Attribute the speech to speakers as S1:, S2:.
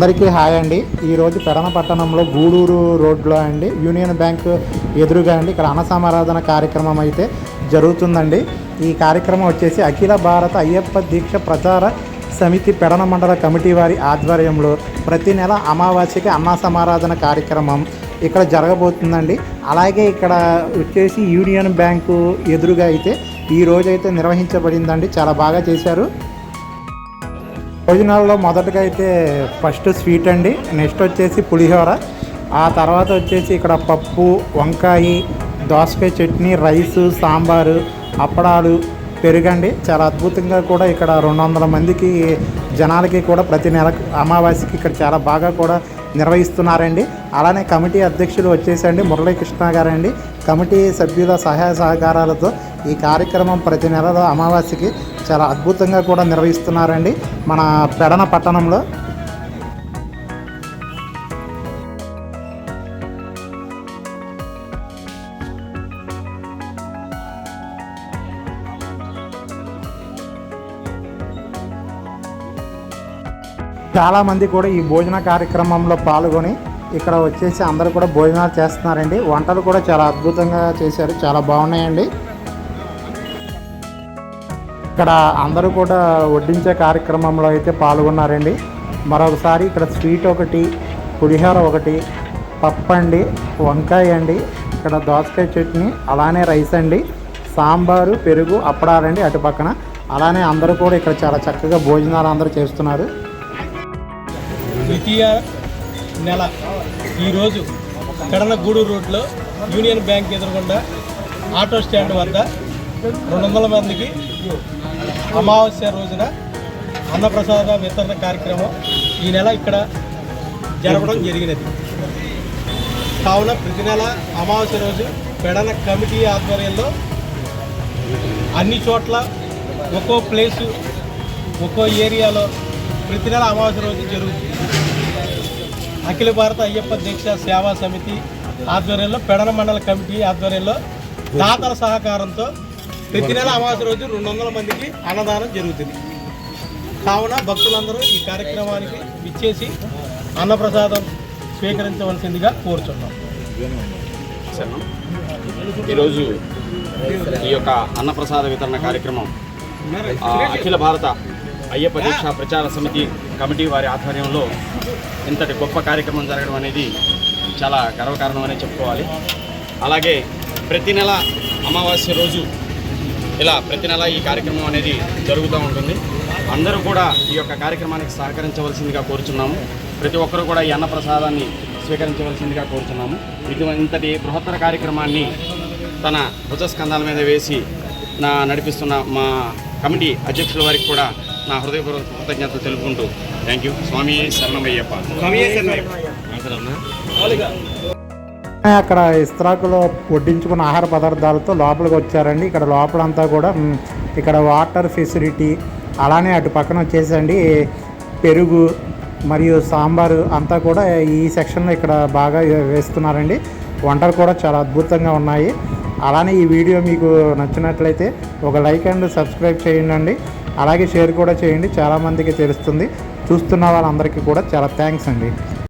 S1: అందరికీ హాయ్ అండి. ఈరోజు పెడన పట్టణంలో గూడూరు రోడ్లో అండి. యూనియన్ బ్యాంక్ ఎదురుగా అండి. ఇక్కడ అన్నసమారాధన కార్యక్రమం అయితే జరుగుతుందండి. ఈ కార్యక్రమం వచ్చేసి అఖిల భారత అయ్యప్ప దీక్ష ప్రచార సమితి పెడన మండల కమిటీ వారి ఆధ్వర్యంలో ప్రతి నెల అమావాస్యకి అన్న సమారాధన కార్యక్రమం ఇక్కడ జరగబోతుందండి. అలాగే ఇక్కడ వచ్చేసి యూనియన్ బ్యాంకు ఎదురుగా అయితే ఈ రోజైతే నిర్వహించబడిందండి. చాలా బాగా చేశారు. భోజనాల్లో మొదటగా అయితే ఫస్ట్ స్వీట్ అండి నెక్స్ట్ వచ్చేసి పులిహోర ఆ తర్వాత వచ్చేసి ఇక్కడ పప్పు వంకాయ దోసకాయ చట్నీ రైసు సాంబారు అప్పడాలు పెరుగండి. చాలా అద్భుతంగా కూడా ఇక్కడ రెండు వందల మందికి జనాలకి కూడా ప్రతి నెల అమావాస్యకి ఇక్కడ చాలా బాగా కూడా నిర్వహిస్తున్నారండి. అలానే కమిటీ అధ్యక్షులు వచ్చేసండి మురళీకృష్ణ గారండి. కమిటీ సభ్యుల సహాయ సహకారాలతో ఈ కార్యక్రమం ప్రతి నెలలో అమావాస్యకి చాలా అద్భుతంగా కూడా నిర్వహిస్తున్నారండి మన పెడన పట్టణంలో. చాలామంది కూడా ఈ భోజన కార్యక్రమంలో పాల్గొని ఇక్కడ వచ్చేసి అందరూ కూడా భోజనాలు చేస్తున్నారండి. వంటలు కూడా చాలా అద్భుతంగా చేశారు. చాలా బాగున్నాయండి. ఇక్కడ అందరూ కూడా వడ్డించే కార్యక్రమంలో అయితే పాల్గొన్నారండి. మరొకసారి ఇక్కడ స్వీట్ ఒకటి పులిహోర ఒకటి పప్పు అండి వంకాయ అండి ఇక్కడ దోసకాయ చట్నీ అలానే రైస్ అండి సాంబారు పెరుగు అప్పడాలండి అటు పక్కన. అలానే అందరూ కూడా ఇక్కడ చాలా చక్కగా భోజనాలు అందరూ చేస్తున్నారు.
S2: ద్వితీయ నెల ఈరోజు కడల రోడ్లో యూనియన్ బ్యాంక్ ఎదురుకుండా ఆటో స్టాండ్ వద్ద రెండు వందల మందికి అమావాస్య రోజున అన్నప్రసాద వితరణ కార్యక్రమం ఈ నెల ఇక్కడ జరపడం జరిగినది. కావున ప్రతి నెల అమావాస్య రోజు పెడన కమిటీ ఆధ్వర్యంలో అన్ని చోట్ల ఒక్కో ప్లేసు ఒక్కో ఏరియాలో ప్రతి నెల అమావాస్య రోజు జరుగుతుంది. అఖిల భారత అయ్యప్ప దీక్ష సేవా సమితి ఆధ్వర్యంలో పెడన మండల కమిటీ ఆధ్వర్యంలో దాతల సహకారంతో ప్రతి నెల అమావాస్య రోజు రెండు వందల మందికి అన్నదానం జరుగుతుంది. కావున భక్తులందరూ ఈ కార్యక్రమానికి విచ్చేసి అన్నప్రసాదం స్వీకరించవలసిందిగా కోరుచున్నాం.
S3: ఈరోజు ఈ యొక్క అన్నప్రసాద వితరణ కార్యక్రమం ఆ, అఖిల భారత అయ్యప్ప దీక్ష ప్రచార సమితి కమిటీ వారి ఆధ్వర్యంలో ఇంతటి గొప్ప కార్యక్రమం జరగడం అనేది చాలా గర్వకారణమనే చెప్పుకోవాలి. అలాగే ప్రతి నెల అమావాస్య రోజు ఇలా ప్రతి నెల ఈ కార్యక్రమం అనేది జరుగుతూ ఉంటుంది. అందరూ కూడా ఈ యొక్క కార్యక్రమానికి సహకరించవలసిందిగా కోరుచున్నాము. ప్రతి ఒక్కరూ కూడా ఈ అన్నప్రసాదాన్ని స్వీకరించవలసిందిగా కోరుచున్నాము. ఇది ఇంతటి బృహత్తర కార్యక్రమాన్ని తన భుజస్కంధాల మీద వేసి నా నడిపిస్తున్న మా కమిటీ అధ్యక్షుల వారికి కూడా నా హృదయపూర్వక కృతజ్ఞతలు తెలుపుకుంటూ థ్యాంక్ యూ. స్వామి శరణమయ్యప్ప.
S1: అక్కడ ఇస్త్రాకులో వడ్డించుకున్న ఆహార పదార్థాలతో లోపలికి వచ్చారండి. ఇక్కడ లోపలంతా కూడా ఇక్కడ వాటర్ ఫెసిలిటీ అలానే అటు పక్కన వచ్చేసండి. పెరుగు మరియు సాంబారు అంతా కూడా ఈ సెక్షన్లో ఇక్కడ బాగా వేస్తున్నారండి. వంటలు కూడా చాలా అద్భుతంగా ఉన్నాయి. అలానే ఈ వీడియో మీకు నచ్చినట్లయితే ఒక లైక్ అండ్ సబ్స్క్రైబ్ చేయండి అలాగే షేర్ కూడా చేయండి. చాలామందికి తెలుస్తుంది. చూస్తున్న వాళ్ళందరికీ కూడా చాలా థ్యాంక్స్ అండి.